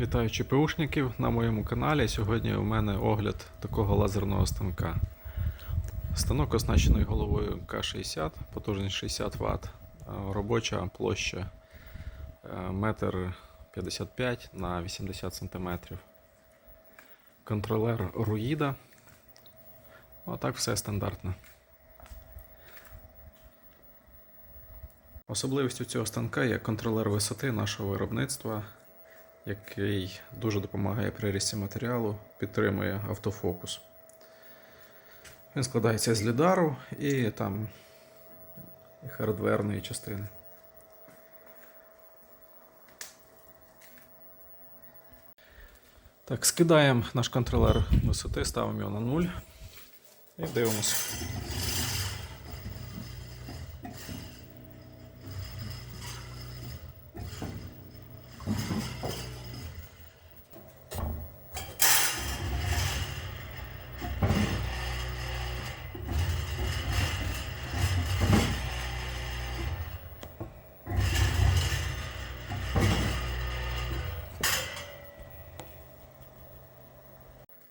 Вітаю ЧПУшників на моєму каналі. Сьогодні у мене огляд такого лазерного станка. Станок оснащений головою К60, потужність 60 Вт, робоча площа 1,55 м на 80 см. Контролер Руїда. Отак все стандартно. Особливістю цього станка є контролер висоти нашого виробництва, який дуже допомагає при різці матеріалу, підтримує автофокус. Він складається з лідару і там хардверної частини. Так, скидаємо наш контролер висоти, ставимо його на 0 і дивимося.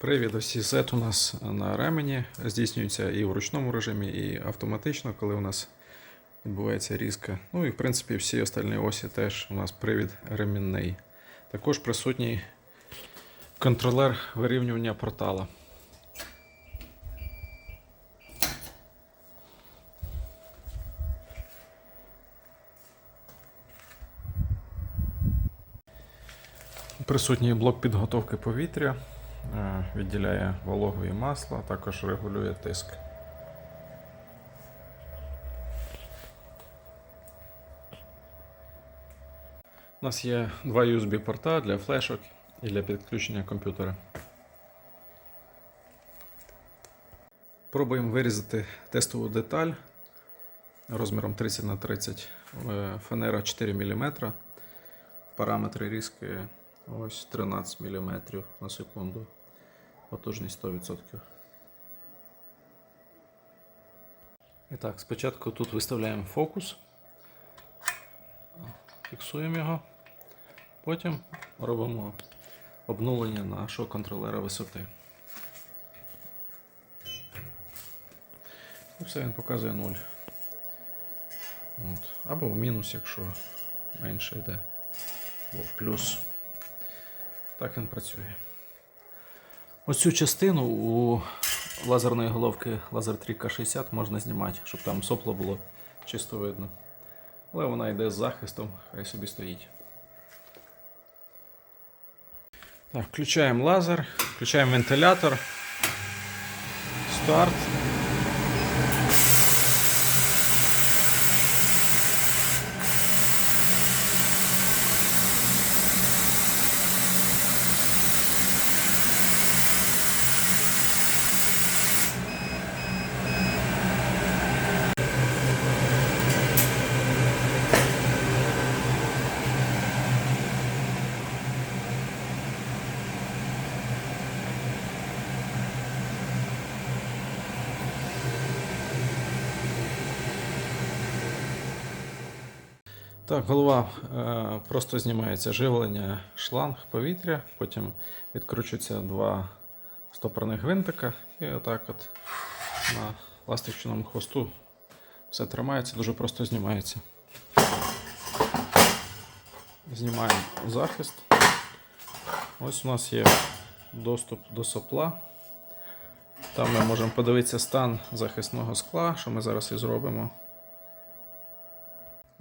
Привід ось сет у нас на ремені здійснюється і в ручному режимі, і автоматично, коли у нас відбувається різка. Ну і в принципі всі остальні осі теж у нас привід ремінний. Також присутній контролер вирівнювання портала. Присутній блок підготовки повітря, відділяє вологу і масло, а також регулює тиск. У нас є два USB-порта для флешок і для підключення комп'ютера. Пробуємо вирізати тестову деталь розміром 30 на 30 е, фанера 4 мм. Параметри різки ось 13 мм на секунду. Потужність 100%. І так, спочатку тут виставляємо фокус, фіксуємо його, потім робимо обнулення нашого контролера висоти. І все, він показує 0. От. Або в мінус, якщо менше йде, або в плюс. Так він працює. Ось цю частину у лазерної головки Laser 3 K60 можна знімати, щоб там сопло було чисто видно. Але вона йде з захистом, хай собі стоїть. Так, Включаємо лазер, включаємо вентилятор. Старт. Так, голова е, просто знімається живлення шланг повітря, потім відкручуються два стопорних гвинтика і отак от на ластичному хвосту все тримається, дуже просто знімається. Знімаємо захист. Ось у нас є доступ до сопла. Там ми можемо подивитися стан захисного скла, що ми зараз і зробимо.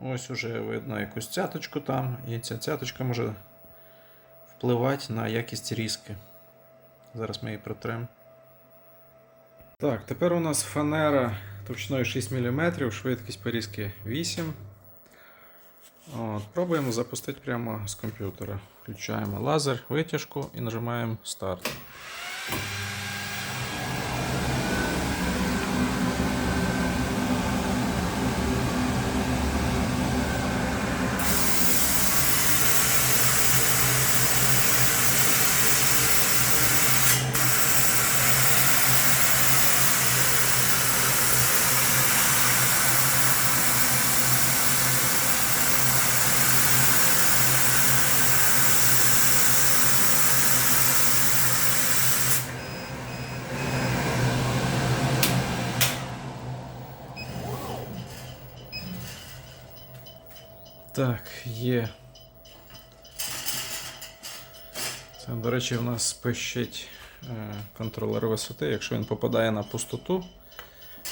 Ось уже видно якусь цяточку там, і ця цяточка може впливати на якість різки. Зараз ми її протремо. Так, тепер у нас фанера товщиною 6 мм, швидкість порізки 8. От, Пробуємо запустити прямо з комп'ютера. Включаємо лазер, витяжку і нажимаємо старт. Так, є. Це, до речі, у нас пищить е, контролер висоти. Якщо він попадає на пустоту,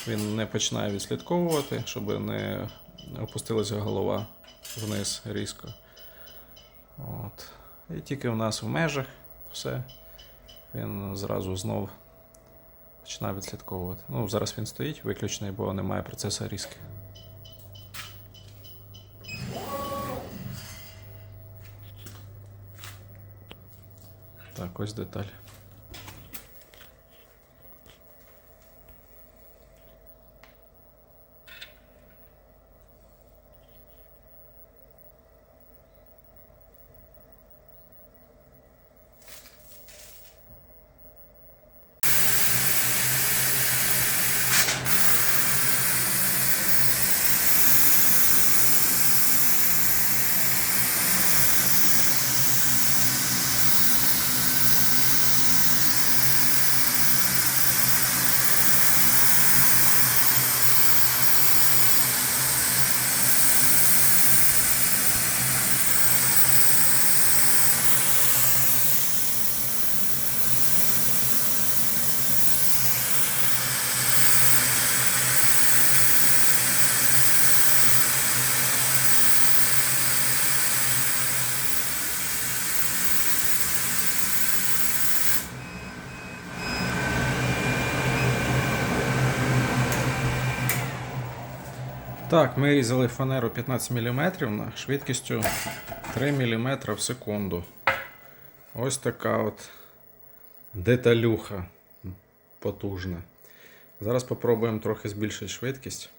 він не починає відслідковувати, щоб не опустилася голова вниз різко. От. І тільки у нас в межах все. Він зразу знов починає відслідковувати. Ну, зараз він стоїть виключений, бо немає процесу різки. Так, ось деталь. Так, ми різали фанеру 15 мм на швидкістю 3 мм в секунду. Ось така от деталюха потужна. Зараз спробуємо трохи збільшити швидкість.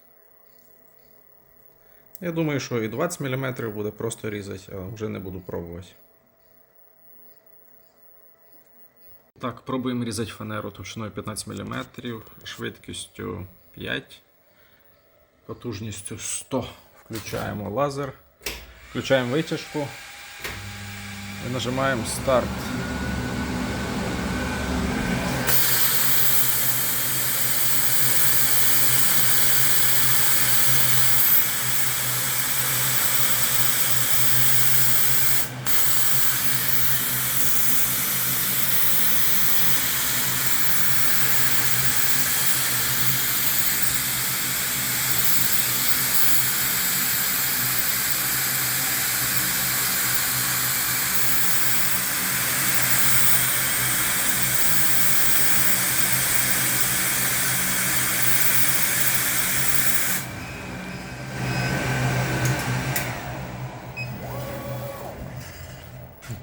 Я думаю, що і 20 мм буде просто різати, а вже не буду пробувати. Так, пробуємо різати фанеру товщиною 15 мм, швидкістю 5 потужністю 100. Включаємо лазер, включаємо витяжку і нажимаємо старт.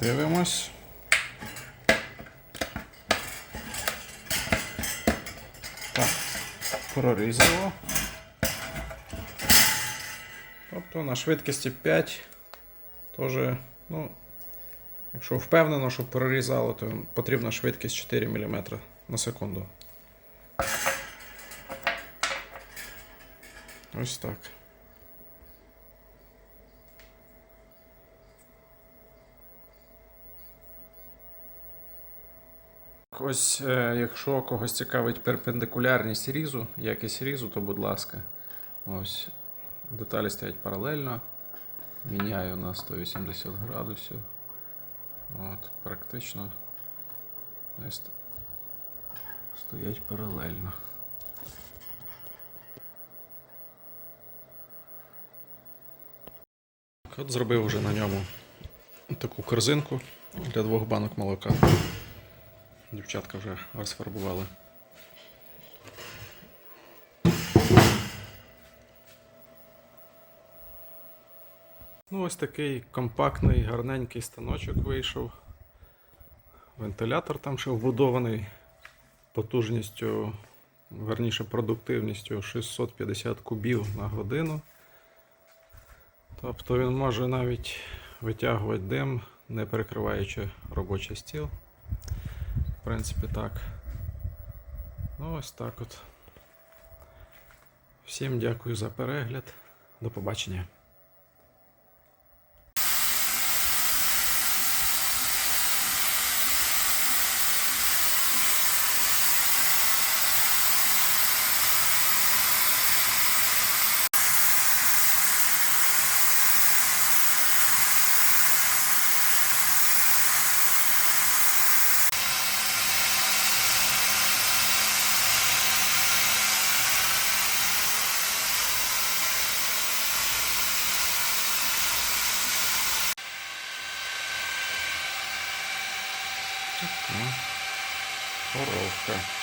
Дивимось. Так, прорізало. Тобто на швидкості 5 теж, ну, якщо впевнено, що прорізало, то потрібна швидкість 4 мм на секунду. Ось так. Ось, е, якщо когось цікавить перпендикулярність різу, якість різу, то будь ласка. Ось. Деталі стоять паралельно. Міняю на 180 градусів. От, практично стоять паралельно. От зробив вже на ньому таку корзинку для двох банок молока. Дівчатка вже розфарбували. Ну, ось такий компактний, гарненький станочок вийшов. Вентилятор там ще вбудований потужністю, верніше продуктивністю 650 кубів на годину. Тобто він може навіть витягувати дим, не перекриваючи робочий стіл. В принципі, так. Ну, ось так от. Всім дякую за перегляд. До побачення. Коровка.